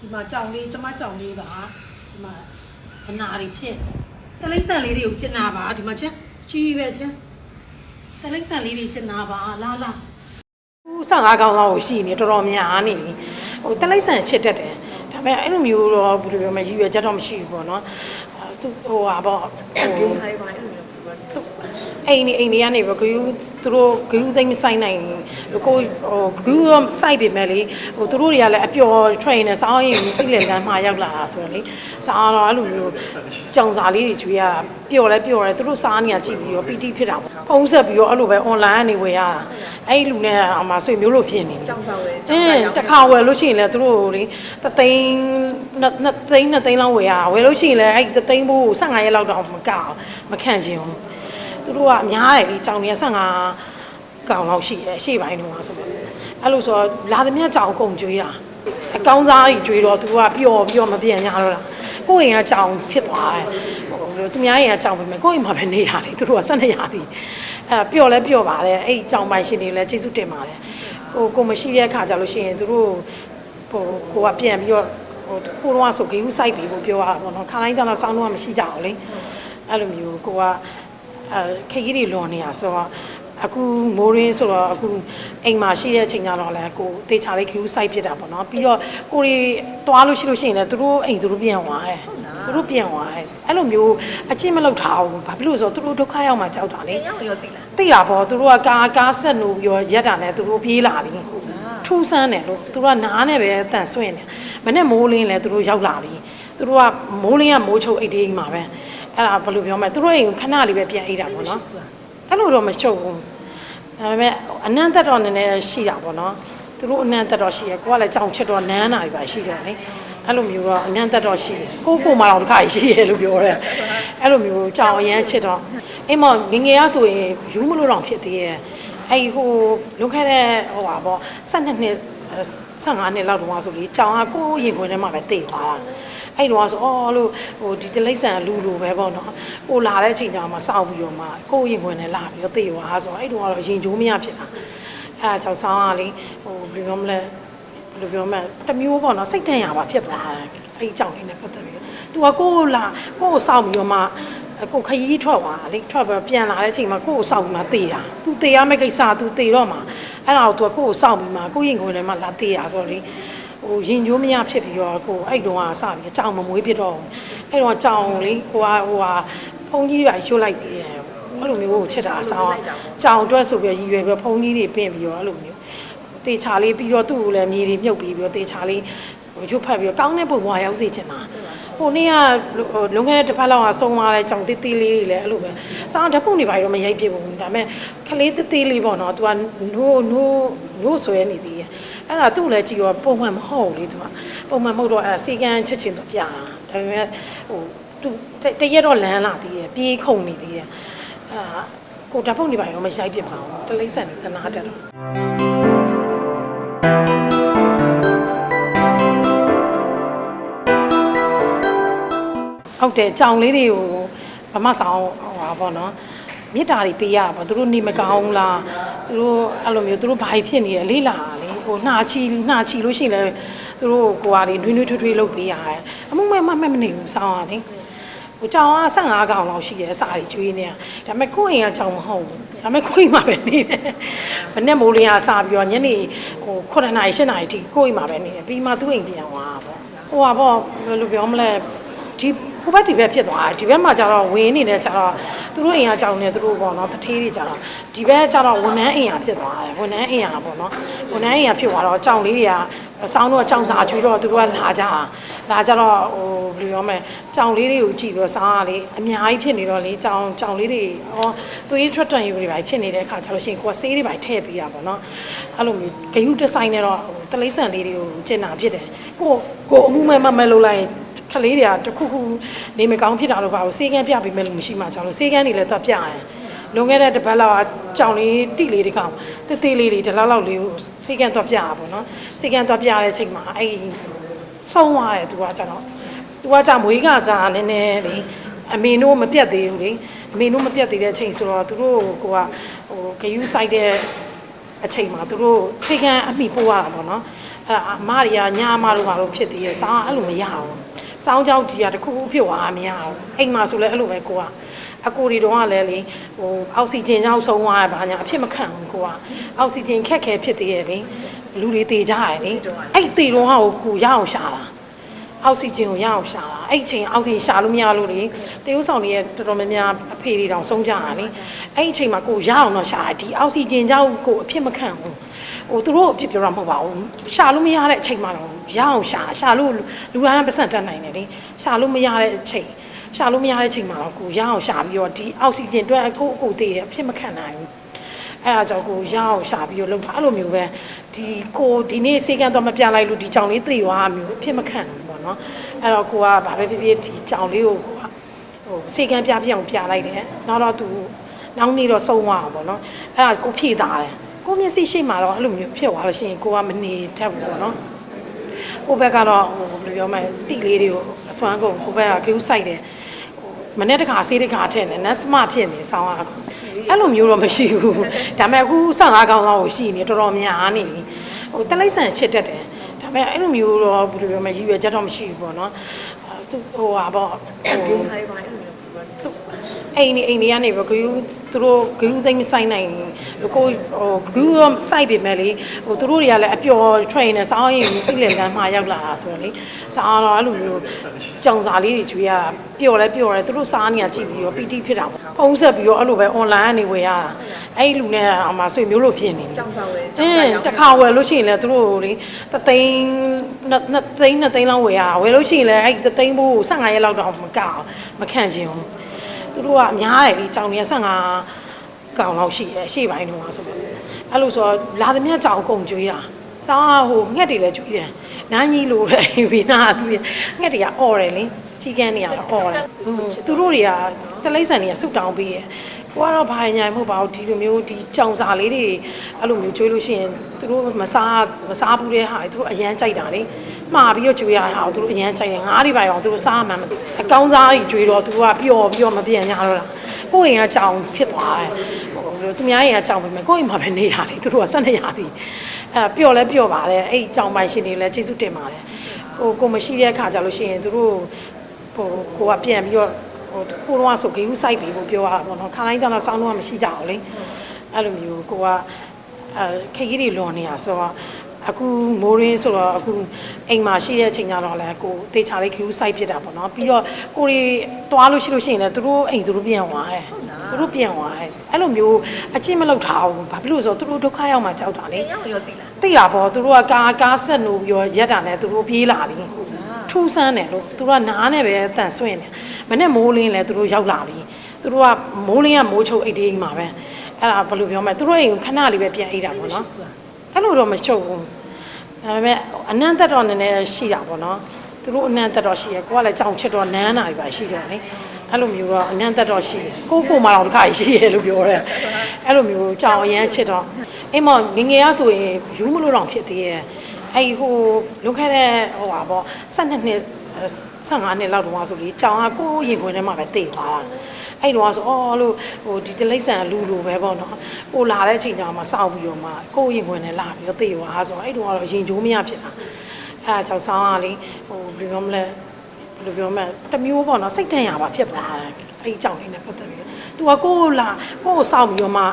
ဒီမှာကြောင်လေးကျမကြောင်လေးပါဒီမှာအနာတွေဖြစ်တလိမ့်ဆန်လေးတွေကိုကျင်နာပါဒီမှာချက်ကြီးပဲချက်တလိမ့်ဆန်လေးတွေကျင်နာပါလာလာဦး15ကောင်းလောက်ရှိနေတော်တော်များနေပြီဟိုတလိမ့်ဆန်ချစ်တတ်တယ်ဒါပေမဲ့အဲ့လိုမျိုးတော့ဘယ်လိုပြောမလဲရည်ရွယ်ချက်တော့မရှိဘူးပေါ့နော်အဲသူဟိုဟာပေါ့ဟိုထိုင်ပါအဲ့လိုမျိုးသူကသူအိမ်နေအိမ်နေကနေပဲဂယူ သူတို့ဂယူသိမ့်မဆိုင်နိုင်ဘူးကိုဟိုဂယူတော့စိုက်ပေမဲ့လေဟိုသူတို့တွေကလည်းအပျော် train နဲ့စောင်းရင်စီးလည်လမ်းမှာရောက်လာတာဆိုတော့လေစားတော့အဲ့လိုမျိုးကြောင်စာလေးတွေကျွေးရတာပျော်လဲပျော်တယ်သူတို့စားနေရကြည့်ပြီးတော့ပီတိဖြစ်တာပေါ့ဖုံးဆက်ပြီးတော့အဲ့လိုပဲ online ကနေဝယ်ရတာအဲ့ဒီလူနဲ့အမှဆွေမျိုးလို့ဖြစ်နေပြီကြောင်ဆောင်လေအင်းတစ်ခါဝယ်လို့ရှိရင်လည်းသူတို့လေတသိန်းနှစ်နှစ်သိန်းနှစ်သိန်းလောက်ဝယ်ရတာဝယ်လို့ရှိရင်လည်းအဲ့ဒီတသိန်းဘိုးကို15ရက်လောက်တော့မကအောင်မခန့်ချင်ဘူး သူတို့ကအများတယ်လေကြောင်နေ15ကောင်လောက်ရှိရဲ့အရှိပိုင်းတော့ဆိုတော့အဲ့လိုဆိုတော့လာသမျှကြောင်အကုန်ကျွေးတာအကောင်းစားကြီးကျွေးတော့သူကပျော်ပျော်မပြန်ကြတော့လားကိုယ့်အိမ်ကကြောင်ဖြစ်သွားတယ်ဟိုသူများအိမ်ကကြောင်ပဲမယ်ကိုယ့်အိမ်မှာပဲနေတာလေသူတို့က12ရာသီအဲ့ပျော်လဲပျော်ပါတယ်အဲ့ကြောင်ပိုင်ရှင်တွေလည်းကျေးဇူးတင်ပါတယ်ကိုကိုမရှိတဲ့အခါကြလို့ရှိရင်သူတို့ဟိုကိုကပြန်ပြီးတော့ဟိုကိုတော့ဆိုဂေးဦးစိုက်ပြီးဖို့ပြောရတာပေါ့နော်ခါတိုင်းကျတော့စောင်းတော့မရှိကြဘူးလေအဲ့လိုမျိုးကိုကအဲ ခေကြီးတွေလွန်နေတာဆိုတော့အခုမိုးရင်းဆိုတော့အခုအိမ်မှာရှိတဲ့အချိန်ကျတော့လည်းကိုတေချာလေးခူးစိုက်ဖြစ်တာပေါ့နော်ပြီးတော့ကိုရီသွားလို့ရှိလို့ရှိရင်လည်းသူတို့အိမ်သူတို့ပြန်သွားတယ်သူတို့ပြန်သွားတယ်အဲ့လိုမျိုးအချင်းမလောက်ထားဘူးဘာဖြစ်လို့လဲဆိုတော့သူတို့ဒုက္ခရောက်မှကြောက်တာလေရောက်ရောသိလားသိတာပေါ့သူတို့ကကားကားဆက်နိုးပြီးတော့ရက်တာနဲ့သူတို့ပြေးလာပြီထူးဆန်းတယ်လို့သူတို့ကနားနဲ့ပဲအတန်ဆွင့်တယ်မနဲ့မိုးလင်းလဲသူတို့ရောက်လာပြီသူတို့ကမိုးလင်းကမိုးချုပ်အိတ်တေးမှာပဲ အဲ့ဒါဘယ်လိုပြောမလဲသူတို့အိမ်ခဏလေးပဲပြန်အိတ်တာပေါ့နော်အဲ့လိုတော့မချုပ်ဘူးဒါပေမဲ့အနံ့သက်တော့နည်းနည်းရှိတာပေါ့နော်သူတို့အနံ့သက်တော့ရှိရကိုကလည်းကြောင်ချစ်တော့နန်းနာတွေပါရှိတော့လေအဲ့လိုမျိုးတော့အနံ့သက်တော့ရှိတယ်ကိုကိုမတော်တခါရှိရလို့ပြောတယ်အဲ့လိုမျိုးကြောင်အရန်ချစ်တော့အိမ်မငငယ်ရဆိုရင်ယူမလို့တော့ဖြစ်သေးရဲ့အဲ့ဟိုလွန်ခဲ့တဲ့ဟိုပါပေါ့12နှစ် 15နှစ်လောက်တုန်းကဆိုလေကြောင်ကကိုရင်ခွင်ထဲမှာပဲတိတ်သွားတာအဲ့တော့ဆိုအော်လို့ဟိုဒီတလိမ့်ဆန်လူလူပဲပေါ့နော်ကိုလာတဲ့အချိန်ကျမှစောက်ပြီးတော့မှကိုရင်ခွင်ထဲလာပြီးတော့တိတ်သွားဆိုအဲ့တော့ကတော့ရင်ကျိုးမရဖြစ်တာအဲ့ဒါကြောင့်ဆောင်းကလေဟိုဘယ်လိုပြောမလဲဘယ်လိုပြောမလဲတစ်မျိုးပေါ့နော်စိတ်တန်ရပါဖြစ်သွားတယ်အဲ့ဒီကြောင့်လေးနဲ့ပတ်သက်ပြီးသူကကိုယ်လာကိုယ်ကိုစောင့်ပြီးတော့မှကိုယ်ခရီးထွက်သွားလေထွက်ပြီးပြန်လာတဲ့အချိန်မှာကိုယ်ကိုစောင့်ပြီးမှတေးတာသူတေးရမယ့်ကိစ္စသူတေးတော့မှ အဲ့ဒါကိုသူကကိုယ်ကိုစောင့်ပြီးမှကိုယ်ရင်ခွင်ထဲမှာလာတေးရဆိုတော့လေဟိုရင်ကျိုးမရဖြစ်ပြီးတော့ကိုယ်အဲ့တုန်းကစပြီးကြောင်မမွေးဖြစ်တော့အဲ့တော့ကြောင်လေကိုကဟိုဟာဖုန်းကြီးပါရွှတ်လိုက်သေးတယ်အဲ့လိုမျိုးကိုချက်တာအဆောင်ကြောင်အတွက်ဆိုပြီးရည်ရွယ်ပြီးဖုန်းကြီးတွေပြင်ပြီးတော့အဲ့လိုမျိုးတေချာလေးပြီးတော့သူ့ကိုလည်းမြေတွေမြုပ်ပြီးပြီးတော့တေချာလေးရွတ်ဖတ်ပြီးတော့ကောင်းတဲ့ပုံဝါရောက်စေချင်တာ ဟိုနေ့ကလွန်ခဲ့တဲ့တစ်ပတ်လောက်ကဆုံးသွားတဲ့ကြောင်တေးသေးလေးတွေလည်းအဲ့လိုပဲစောင်းဓာတ်ပုံတွေပါတော့မရိုက်ဖြစ်ဘူးဒါပေမဲ့ခလေးတေးသေးလေးပေါ့နော် तू ကနိုးနိုးနိုးဆွဲနေသေးရဲ့အဲ့ဒါသူ့ကိုလည်းကြည့်ရောပုံမှန်မဟုတ်ဘူးလေ तू ကပုံမှန်မဟုတ်တော့အဲစေကန်းချက်ချင်းတော့ပြတာဒါပေမဲ့ဟို तू တရက်တော့လမ်းလာသေးရဲ့ပြေးခုန်နေသေးရဲ့အာကိုဓာတ်ပုံတွေပါတော့မရိုက်ဖြစ်ပါဘူးတလိမ့်ဆန်နေသနာတက်တော့ ဟုတ်တယ်ကြောင်လေးတွေကိုဗမာဆောင်ဟိုပါပေါ့နော်မေတ္တာတွေပေးရပါသူတို့နေမကောင်းလားသူတို့အဲ့လိုမျိုးသူတို့ဘာဖြစ်နေရလေးလာလေဟိုနှာချီနှာချီလို့ရှိရင်လည်းသူတို့ကိုယ်ဟာတွေနှွေးနှွေးထွေးထွေးလုပ်ပေးရတယ်အမှုမဲ့မမဲ့မနေဘူးစောင်းရလေဟိုကြောင်က15ကောင်လောက်ရှိရဲအစာတွေကျွေးနေတာဒါပေမဲ့ကိုယ့်အိမ်ကကြောင်မဟုတ်ဘူးဒါပေမဲ့ကိုယ့်အိမ်မှာပဲနေတယ်မနေ့မိုးလင်းကစားပြီးတော့ညနေဟို9နာရီ10နာရီထိကိုယ့်အိမ်မှာပဲနေတယ်ပြီးမှသူ့အိမ်ပြန်သွားတာပေါ့ဟိုပါပေါ့ဘယ်လိုပြောမလဲဒီ ဟိုဘက်ဒီဘက်ဖြစ်သွားတယ်ဒီဘက်မှာကျတော့ဝင်းနေတယ်ကျတော့သူတို့အိမ်ကကြောင်နေသူတို့ပေါ့နော်တထေးတွေကျတော့ဒီဘက်ကျတော့ဝန်ထမ်းအိမ်ကဖြစ်သွားတယ်ဝန်ထမ်းအိမ်ကပေါ့နော်ဝန်ထမ်းအိမ်ကဖြစ်သွားတော့ကြောင်လေးတွေကစောင်းတော့ကြောင်စာကျွေးတော့သူတို့ကလာကြလာကြတော့ဟိုဘယ်လိုပြောမလဲကြောင်လေးတွေကိုကြည့်ပြီးတော့စားရလေအများကြီးဖြစ်နေတော့လေကြောင်ကြောင်လေးတွေဟောသွေးထွက်တန်ယူတွေပါဖြစ်နေတဲ့အခါကျလို့ရှိရင်ကိုကဆေးတွေပါထည့်ပေးရပါတော့အဲ့လိုမျိုးဂယုတဆိုင်နဲ့တော့တလိမ့်ဆန်လေးတွေကိုကျင်နာဖြစ်တယ်ကိုကိုအမှုမဲ့မမဲ့လို့လိုက် ခလေးတွေကတခုခုနေမကောင်းဖြစ်တာလို့ပါဘူးစေကန်းပြပေးမယ်လို့မရှိမှကြောင်လို့စေကန်းတွေလည်းတော့ပြရတယ်လွန်ခဲ့တဲ့တစ်ပတ်လောက်ကကြောင်လေးတိလေးတွေကောင်တေးသေးလေးတွေဒီလောက်လောက်လေးကိုစေကန်းတော့ပြရပါတော့စေကန်းတော့ပြရတဲ့အချိန်မှာအဲ့ဆုံးသွားတယ်သူကကျတော့သူကကြမွေးကစားနည်းနည်းလေအမေတို့မပြတ်သေးဘူးလေအမေတို့မပြတ်သေးတဲ့အချိန်ဆိုတော့သူတို့ကိုကဟိုဂယူးဆိုင်တဲ့အချိန်မှာသူတို့စေကန်းအမိပိုးရတာပေါ့နော်အဲ့ဒါအမတွေကညာအမတို့ဘာလို့ဖြစ်သေးရဲ့စောင်းအဲ့လိုမရဘူး စောင်းကြောင်းကြီးကတခုခုဖြစ်သွားမရဘူးအိမ်မှာဆိုလည်းအဲ့လိုပဲကိုကအကိုတွေတော့ကလည်းလေဟိုအောက်ဆီဂျင်ကြောင့်ဆုံးသွားတာဘာညာအဖြစ်မခံဘူးကိုကအောက်ဆီဂျင်ခက်ခဲဖြစ်သေးရဲ့လေလူတွေတေကြရတယ်လေအဲ့တေတော့ကိုကိုရအောင်ရှာတာအောက်ဆီဂျင်ကိုရအောင်ရှာတာအဲ့ချိန်အောက်ဆီရှာလို့မရလို့လေတေဥဆောင်တွေရတော်တော်များများအဖေတွေတောင်ဆုံးကြတာလေအဲ့ချိန်မှာကိုရအောင်တော့ရှာတာဒီအောက်ဆီဂျင်ကြောင့်ကိုအဖြစ်မခံဘူး ဟိုသူတို့အဖြစ်ပြောတာမဟုတ်ပါဘူးရှာလို့မရတဲ့အချိန်မှာတော့ရအောင်ရှာရှာလို့လူတိုင်းပတ်စံတက်နိုင်တယ်လေရှာလို့မရတဲ့အချိန်ရှာလို့မရတဲ့အချိန်မှာတော့ကိုရအောင်ရှာပြီးတော့ဒီအောက်ဆီဂျင်အတွက်ကိုအကိုသေးတယ်အဖြစ်မခံနိုင်ဘူးအဲ့အကြောင့်ကိုရအောင်ရှာပြီးတော့လုပ်တာအဲ့လိုမျိုးပဲဒီကိုဒီနေ့စေကန်းတော့မပြလိုက်လို့ဒီကြောင်လေးသိသွားမျိုးအဖြစ်မခံဘူးပေါ့နော်အဲ့တော့ကိုကဘာပဲဖြစ်ဖြစ်ဒီကြောင်လေးကိုကိုကဟိုစေကန်းပြပြအောင်ပြလိုက်တယ်နောက်တော့သူနောက်နေ့တော့ဆုံးသွားတာပေါ့နော်အဲ့ဒါကိုဖြည့်သားတယ် ကိုမျက်စိရှိမှတော့အဲ့လိုမျိုးဖြစ်သွားလို့ရှိရင်ကိုကမနေတတ်ဘူးပေါ့နော်ကိုဘက်ကတော့ဟိုဘယ်လိုပြောမလဲတိလေးတွေကိုအစွမ်းကုန်ကိုဘက်ကကျူးဆိုင်တယ်မနေ့တခါဆေးတခါထည့်နေနတ်စမဖြစ်နေဆောင်းရအောင်အဲ့လိုမျိုးတော့မရှိဘူးဒါပေမဲ့အခု15ကောင်းလောက်ကိုရှိနေတော်တော်များနေပြီဟိုတလိုက်ဆန်ချစ်တတ်တယ်ဒါပေမဲ့အဲ့လိုမျိုးတော့ဘယ်လိုပြောမလဲရည်ရွယ်ချက်တော့မရှိဘူးပေါ့နော်အဲသူဟိုဟာပေါ့ဟိုပြုံးထားရပါအဲ့လိုမျိုးသူကသူအိမ်နေအိမ်နေကနေပဲဂယူ သူတို့ဂယူသိမ်းမဆိုင်နိုင်ဘူးကိုဟိုဂယူတော့စိုက်ပေမဲ့လေဟိုသူတို့တွေကလည်းအပျော်ထွက်ရင်လည်းစောင်းရင်စိတ်လင်ကမ်းမှာရောက်လာတာဆိုတော့လေစောင်းတော့အဲ့လိုမျိုးကြောင်စာလေးတွေကျွေးရတာပျော်လဲပျော်တယ်သူတို့စားနေရကြည့်ပြီးတော့ပီတိဖြစ်တာပေါ့ဖုံးဆက်ပြီးတော့အဲ့လိုပဲ online ကနေဝယ်ရတာအဲ့ဒီလူနဲ့အမှဆွေမျိုးလို့ဖြစ်နေပြီကြောင်စာဝဲအင်းတစ်ခါဝယ်လို့ရှိရင်လည်းသူတို့လေတသိန်းနှစ်နှစ်သိန်းနှစ်သိန်းလောက်ဝယ်ရတာဝယ်လို့ရှိရင်လည်းအဲ့ဒီတသိန်းဘိုးကို15ရက်လောက်တော့မကအောင်မခန့်ချင်ဘူး သူတို့ကအများတယ်လေကြောင်နေ15ကောင်လောက်ရှိရဲ့အရှိပိုင်းတုန်းကဆိုတော့အဲ့လိုဆိုတော့လာသမျှကြောင်ကုန်ကျွေးတာစားဟိုငှက်တွေလည်းကျွေးတယ်နားကြီးလိုတဲ့ဝိနာလူတွေငှက်တွေကအော်တယ်လေကြီးကန်းတွေကလည်းအော်တယ်อืมသူတို့တွေကတလိမ့်ဆန်တွေကဆုတ်တောင်းပေးရဲ့ ကိုကတော့ဘာညာမဟုတ်ပါဘူးဒီလိုမျိုးဒီကြောင်စာလေးတွေအဲ့လိုမျိုးကျွေးလို့ရှိရင်သူတို့မစားမစားဘူးတဲ့ဟာတွေသူတို့အရန်ကြိုက်တာလေမှားပြီးတော့ကျွေးရတဲ့ဟာကိုသူတို့အရန်ကြိုက်တယ်ငါးတွေပါရောသူတို့စားမှမသိအကောင်းစားတွေကျွေးတော့သူကပျော်ပြီးတော့မပြန်ညာတော့လားကိုယ့်အိမ်ကကြောင်ဖြစ်သွားတယ်ဟိုလိုသူများအိမ်ကကြောင်ပဲမယ်ကိုယ့်အိမ်မှာပဲနေတာလေသူတို့ကဆက်နေရသည်အဲ့ပျော်လဲပျော်ပါတယ်အဲ့ကြောင်ပိုင်ရှင်တွေလည်းကျေးဇူးတင်ပါတယ်ဟိုကိုမရှိတဲ့အခါကြလို့ရှိရင်သူတို့ဟိုကိုကပြန်ပြီးတော့ ဟိုကိုတော့ဆိုဂေးဦးစိုက်ပြီးဖို့ပြောရတာပေါ့နော်ခါတိုင်းကျတော့စောင်းတော့မရှိကြဘူးလေအဲ့လိုမျိုးကိုကအဲခိတ်ကြီးတွေလွန်နေတာဆိုတော့အခုမိုးရင်းဆိုတော့အခုအိမ်မှာရှိတဲ့အချိန်ကျတော့လည်းကိုတေချာလေးခ ्यू စိုက်ဖြစ်တာပေါ့နော်ပြီးတော့ကိုရီသွားလို့ရှိလို့ရှိရင်လည်းသူတို့အိမ်သူတို့ပြန်သွားတယ်သူတို့ပြန်သွားတယ်အဲ့လိုမျိုးအချင်းမလောက်ထားဘူးဘာဖြစ်လို့လဲဆိုတော့သူတို့ဒုက္ခရောက်မှကြောက်တာလေရောက်ရောတိလားသိတာပေါ့သူတို့ကကားကားဆက်နိုးပြီးတော့ရက်တာနဲ့သူတို့ပြေးလာပြီထူးဆန်းတယ်လို့သူတို့ကနားနဲ့ပဲအတန်ဆွင့်တယ် မနဲ့မိုးလင်းလဲသူတို့ရောက်လာပြီသူတို့ကမိုးလင်းကမိုးချုပ်အိတ်သေးမှာပဲအဲ့ဒါဘယ်လိုပြောမလဲသူတို့အိမ်ကိုခဏလေးပဲပြန်အိတ်တာပေါ့နော်အဲ့လိုတော့မချုပ်ဘူးဒါပေမဲ့အနံ့သက်တော့နည်းနည်းရှိတာပေါ့နော်သူတို့အနံ့သက်တော့ရှိရကိုကလည်းကြောင်ချစ်တော့နန်းနာတွေပါရှိတော့လေအဲ့လိုမျိုးတော့အနံ့သက်တော့ရှိတယ်ကိုကိုမှတော့တစ်ခါရှိရလို့ပြောတယ်အဲ့လိုမျိုးကြောင်အရန်ချစ်တော့အိမ်မငငယ်ရဆိုရင်ယူမလို့တော့ဖြစ်သေးရဲ့အဲ့ဟိုလွန်ခဲ့တဲ့ဟိုပါပေါ့12နှစ် 15နှစ်လောက်တုန်းကဆိုလေကြောင်ကကိုယ်ရင်ခွင်ထဲမှာပဲတိတ်သွားတာအဲ့တော့ဆိုအော်လို့ဟိုဒီတလိမ့်ဆန်လူလိုပဲပေါ့နော်ဟိုလာတဲ့အချိန်ကျမှစောင့်ပြီးတော့မှကိုယ်ရင်ခွင်ထဲလာပြီးတော့တိတ်သွားဆိုတော့အဲ့တော့ကတော့ရင်ကျိုးမရဖြစ်တာအဲ့ဒါကြောင့်ဆောင်းကလေဟိုဘယ်လိုပြောမလဲဘယ်လိုပြောမလဲတမျိုးပေါ့နော်စိတ်တန့်ရပါဖြစ်သွားတယ်အဲ့ဒီကြောင့်လေးနဲ့ပတ်သက်ပြီးသူကကိုယ်လာကိုယ်စောင့်ပြီးတော့မှ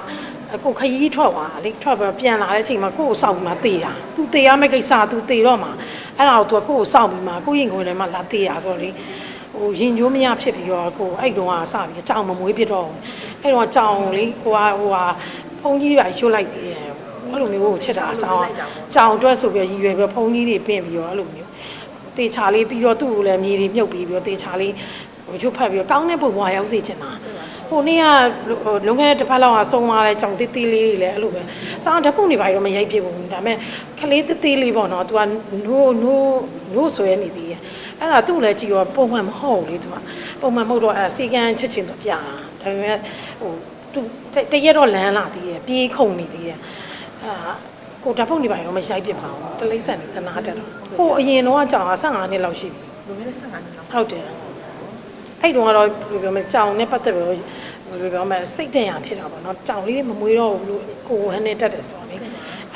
ကိုခရီးထွက်သွားလေထွက်ပြီးပြန်လာတဲ့အချိန်မှာကိုကိုစောက်ပြီးမှတေးတာ तू တေးရမယ့်ကိစ္စ तू တေးတော့မှာ အဲ့ဒါကို तू ကကိုယ်ကိုစောင့်ပြီးမှကိုယ်ရင်ကိုယ်ထဲမှာလာတေးရဆိုတော့လေဟိုရင်ကျိုးမရဖြစ်ပြီးတော့ကိုယ်အဲ့တုန်းကစပြီးကြောင်မမွေးဖြစ်တော့ဘူးအဲ့တော့ကြောင်လေကိုကဟိုဟာဖုန်းကြီးပါရွတ်လိုက်သေးတယ်အဲ့လိုမျိုးကိုချက်တာအဆောင်ကြောင်အတွက်ဆိုပြီးရည်ရွယ်ပြီးဖုန်းကြီးတွေပြင်ပြီးတော့အဲ့လိုမျိုးတေချာလေးပြီးတော့သူ့ကိုလည်းမြေတွေမြုပ်ပြီးပြီးတော့တေချာလေးဟို ချုပ်ဖတ်ပြီးတော့ကောင်းတဲ့ပုံပေါ်ရောက်စေချင်တာဟိုနေ့ကဟိုလွန်ခဲ့တဲ့တစ်ဖက်လောက်ကဆုံးသွားတဲ့ကြောင်တေးသေးလေးတွေလည်းအဲ့လိုပဲစောင်းဓာတ်ပုံတွေပါတော့မရိုက်ဖြစ်ဘူးဒါပေမဲ့ခလေးတေးသေးလေးပေါ့နော်သူကနိုးနိုးနိုးဆွဲနေသေးရဲ့အဲ့ဒါသူ့လည်းကြည့်ရောပုံမှန်မဟုတ်ဘူးလေသူကပုံမှန်မဟုတ်တော့အဲစေကန်းချက်ချင်းတော့ပြတာဒါပေမဲ့ဟိုသူတရက်တော့လမ်းလာသေးရဲ့ပြေးခုန်နေသေးရဲ့အာကိုဓာတ်ပုံတွေပါတော့မရိုက်ပြစ်ပါဘူးတလိမ့်ဆန်နေသနာတက်တော့ဟိုအရင်တော့ကြောင်15နှစ်လောက်ရှိပြီလူငယ်နဲ့15နှစ်လောက်ဟုတ်တယ် အဲ့တုန်းကတော့ဘယ်လိုပြောမလဲကြောင်နဲ့ပတ်သက်ပြီးတော့ဘယ်လိုပြောမလဲစိတ်တန်ရဖြစ်တာပေါ့နော်ကြောင်လေးမမွေးတော့ဘူးလို့ကိုဟန်နဲ့တက်တယ်ဆိုတော့လေအဲ့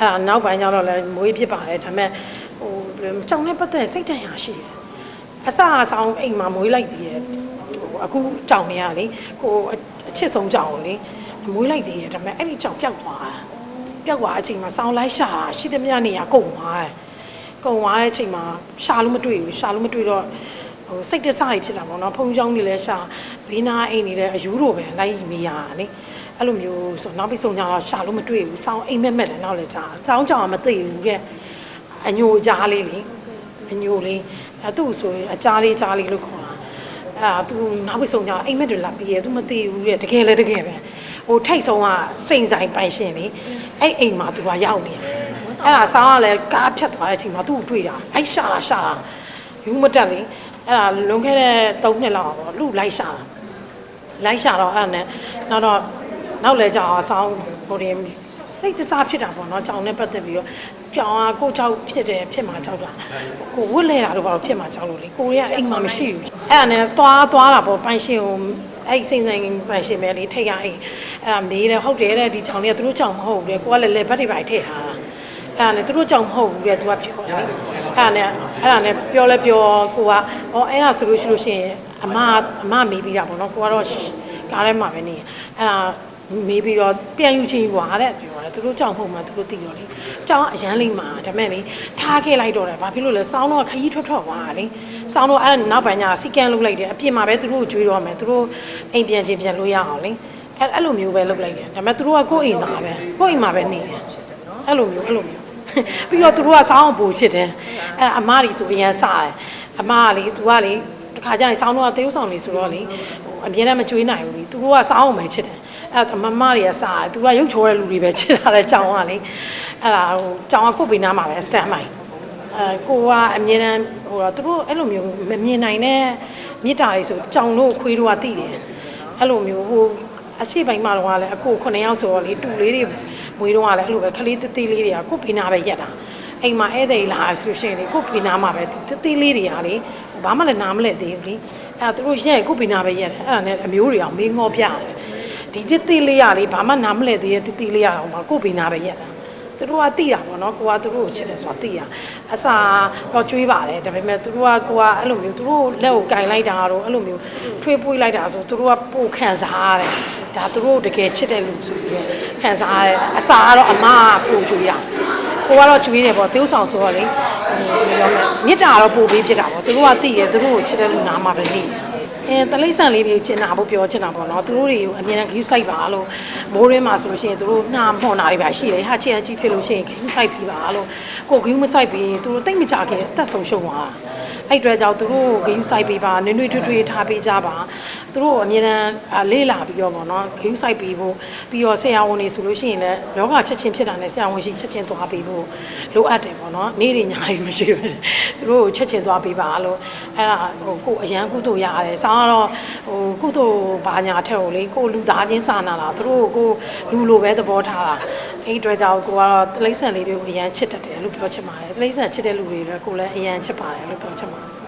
ဒါနောက်ပိုင်းကျတော့လည်းမွေးဖြစ်ပါတယ်ဒါပေမဲ့ဟကြောင်နဲ့ပတ်သက်စိတ်တန်ရာရှိတယ်အစအဆောင်အိမ်မှာမွေးလိုက်သေးရဲ့အခုကြောင်နေရလေကိုအချစ်ဆုံးကြောင်ကိုလေမွေးလိုက်သေးရဲ့ဒါပေမဲ့အဲ့ဒီကြောင်ပျောက်သွားတာပျောက်သွားအချိန်မှာစောင်းလိုက်ရှာတာရှိသမျှနေရကုန်သွားတယ်ကုန်သွားတဲ့အချိန်မှာရှာလို့မတွေ့ဘူးရှာလို့မတွေ့တော့ ဟိုစိတ်တဆကြီးဖြစ်တာပေါ့နော်ဖုံချောင်းတွေလည်းရှာဘေးနာအိမ်နေလည်းအယူတို့ပဲလိုက်မိရတာလေအဲ့လိုမျိုးဆိုနောက်ပြီးဆုံးကြတော့ရှာလို့မတွေ့ဘူးစောင်းအိမ်မက်မက်တယ်နောက်လည်းကြာစောင်းကြောင်ကမသိဘူးတဲ့အညိုကြားလေးလေအညိုလေးအဲသူ့ဆိုရင်အကြားလေးကြားလေးလို့ခေါ်တာအဲသူနောက်ပြီးဆုံးကြအိမ်မက်တွေလာပြီးရသူမသိဘူးတဲ့တကယ်လည်းတကယ်ပဲဟိုထိတ်ဆုံးကစိန်ဆိုင်ပိုင်ရှင်လေအဲ့အိမ်မှာသူကရောက်နေတယ်အဲ့ဒါဆောင်းကလည်းကားဖြတ်သွားတဲ့အချိန်မှာသူ့ကိုတွေ့တာအဲ့ရှာတာရှာတာယူမတက်လေ အဲ့ဒါလွန်ခဲ့တဲ့၃နှစ်လောက်ပေါ့လူလိုက်ရှာတာလိုက်ရှာတော့အဲ့ဒါနဲ့နောက်တော့နောက်လဲကြောင်အဆောင်ဟိုတင်စိတ်တစားဖြစ်တာပေါ့နော်ကြောင်နဲ့ပတ်သက်ပြီးတော့ကြောင်ကကိုကြောက်ဖြစ်တယ်ဖြစ်မှာကြောက်တာကိုဝတ်လဲတာတော့ဘာလို့ဖြစ်မှာကြောက်လို့လေကိုရအိမ်မှာမရှိဘူးအဲ့ဒါနဲ့သွားသွားတာပေါ့ပိုင်ရှင်ကိုအဲ့စိမ့်ဆိုင်ပိုင်ရှင်ပဲလေထိတ်ရအိမ်အဲ့ဒါမေးတယ်ဟုတ်တယ်တဲ့ဒီကြောင်တွေကသူတို့ကြောင်မဟုတ်ဘူးလေကိုကလည်းလက်ဘက်တွေပါထည့်ထားတာအဲ့ဒါနဲ့သူတို့ကြောင့်မဟုတ်ဘူးတဲ့သူကပြောတယ်လေ အဲ့ဒါနဲ့အဲ့ဒါနဲ့ပြောလဲပြောကိုကဩအဲ့ဒါဆိုလို့ရှိလို့ရှိရင်အမအမမေးပြီးတာပေါ့နော်ကိုကတော့ကားထဲမှာပဲနေအဲ့ဒါမေးပြီးတော့ပြန်ယူချင်းယူပါတဲ့ပြောတယ်သူတို့ကြောင့်မဟုတ်မှသူတို့သိတော့လေကြောင်အရန်လိမ့်မှာဒါမဲ့လေထားခဲ့လိုက်တော့တယ်ဘာဖြစ်လို့လဲစောင်းတော့ခကြီးထွက်ထွက်သွားတာလေစောင်းတော့အဲ့နောက်ပိုင်းညာစီကန်းလုပ်လိုက်တယ်အပြင်မှာပဲသူတို့ကိုကြွေးတော့မယ်သူတို့အိမ်ပြန်ချင်းပြန်လို့ရအောင်လေအဲ့အဲ့လိုမျိုးပဲလုပ်လိုက်တယ်ဒါမဲ့သူတို့ကကိုယ့်အိမ်သားပဲကိုယ့်အိမ်မှာပဲနေတယ်အဲ့လိုမျိုးအဲ့လိုမျိုး ပြီးတော့သူတို့ကစောင်းအောင်ပူချစ်တယ်အဲအမကြီးဆိုအရန်စားတယ်အမကလေသူကလေတခါကျရင်စောင်းတော့သေဥဆောင်နေဆိုတော့လေဟိုအမြဲတမ်းမကြွေးနိုင်ဘူးလေသူတို့ကစောင်းအောင်ပဲချစ်တယ်အဲမမတွေကစားတယ်သူကရုပ်ချောတဲ့လူတွေပဲချစ်တာလေကြောင်ကလေအဲ့ဒါဟိုကြောင်ကကုတ်ပေးနားမှာပဲစတန်မိုင်အဲကိုကအမြဲတမ်းဟိုတော့သူတို့အဲ့လိုမျိုးမမြင်နိုင်တဲ့မြစ်တာတွေဆိုကြောင်တို့ခွေးတို့ကတိတယ်အဲ့လိုမျိုးဟိုအရှိပိုင်းမှာတော့လည်းအကို9ယောက်ဆိုတော့လေတူလေးတွေ မွေးတော့ကလည်းအဲ့လိုပဲခလေးသေးသေးလေးတွေကကိုဖေးနာပဲရက်တာအိမ်မှာဧည့်သည်လာဆိုလို့ရှိရင်လေကိုဖေးနာမှာပဲသေးသေးလေးတွေကလေဘာမှလည်းနားမလဲသေးဘူးလေအဲ့ဒါသူတို့ရက်ကိုဖေးနာပဲရက်တယ်အဲ့ဒါနဲ့အမျိုးတွေအောင်မေးငေါပြတယ်ဒီသေးသေးလေးရလေဘာမှနားမလဲသေးရဲ့သေးသေးလေးရအောင်ပါကိုဖေးနာပဲရက်တာ သူတို့ကတိတာပေါ့နော်ကိုကသူတို့ကိုချစ်တယ်ဆိုတာတိရအစာတော့ကျွေးပါတယ်ဒါပေမဲ့သူတို့ကကိုကအဲ့လိုမျိုးသူတို့လက်ကိုကင်လိုက်တာတော့အဲ့လိုမျိုးထွေးပွေးလိုက်တာဆိုသူတို့ကပိုခံစားရတယ်ဒါသူတို့တကယ်ချစ်တဲ့လူဆိုပြီးတော့ခံစားရတယ်အစာကတော့အမကပိုကျွေးရကိုကတော့ကျွေးတယ်ပေါ့သေဥဆောင်ဆိုတော့လေဟိုပြောမယ်မြစ်တာကတော့ပိုပေးဖြစ်တာပေါ့သူတို့ကတိတယ်သူတို့ကိုချစ်တဲ့လူနားမှာပဲနေတယ် အဲတလိမ့်ဆန်လေးတွေကိုကျင်နာဖို့ပြောချင်တာပေါ့နော်သူတို့တွေကိုအမြဲတမ်းခရူးဆိုင်ပါလို့မိုးရင်းမှာဆိုလို့ရှိရင်သူတို့နှာမှွန်တာတွေပါရှိတယ်ဟာချင်အကြီးဖြစ်လို့ရှိရင်ခရူးဆိုင်ပြီးပါလို့ကိုခရူးမဆိုင်ပြီးသူတို့တိတ်မကြခင်အသက်ဆုံးရှုံးသွားတာ အဲ့အတွက်ကြောင့်သူတို့ကိုခရူးဆိုင်ပြီးပါနွေ့နွေ့ထွေးထွေးထားပေးကြပါသူတို့ကိုအမြဲတမ်းအာလေးလာပြီးတော့ပေါ့နော်ခရူးဆိုင်ပြီးဖို့ပြီးတော့ဆရာဝန်တွေဆိုလို့ရှိရင်လည်းယောဂချက်ချင်းဖြစ်တာနဲ့ဆရာဝန်ရှိချက်ချင်းသွားပေးဖို့လိုအပ်တယ်ပေါ့နော်နေ့တွေညတွေမရှိဘူးသူတို့ကိုချက်ချင်းသွားပေးပါလို့အဲ့ဒါဟိုကိုအရန်ကုသိုလ်ရတယ်ဆောင်းကတော့ဟိုကုသိုလ်ဘာညာထက်ကိုလေကိုလူသားချင်းစာနာလာသူတို့ကိုလူလိုပဲသဘောထားတာ အဲ့ဒီအတွက်ကြောင့်ကိုကတော့တလိမ့်ဆန်လေးတွေကိုအရန်ချစ်တတ်တယ်လို့ပြောချင်ပါတယ်တလိမ့်ဆန်ချစ်တဲ့လူတွေလည်းကိုလည်းအရန်ချစ်ပါတယ်လို့ပြောချင်ပါတယ်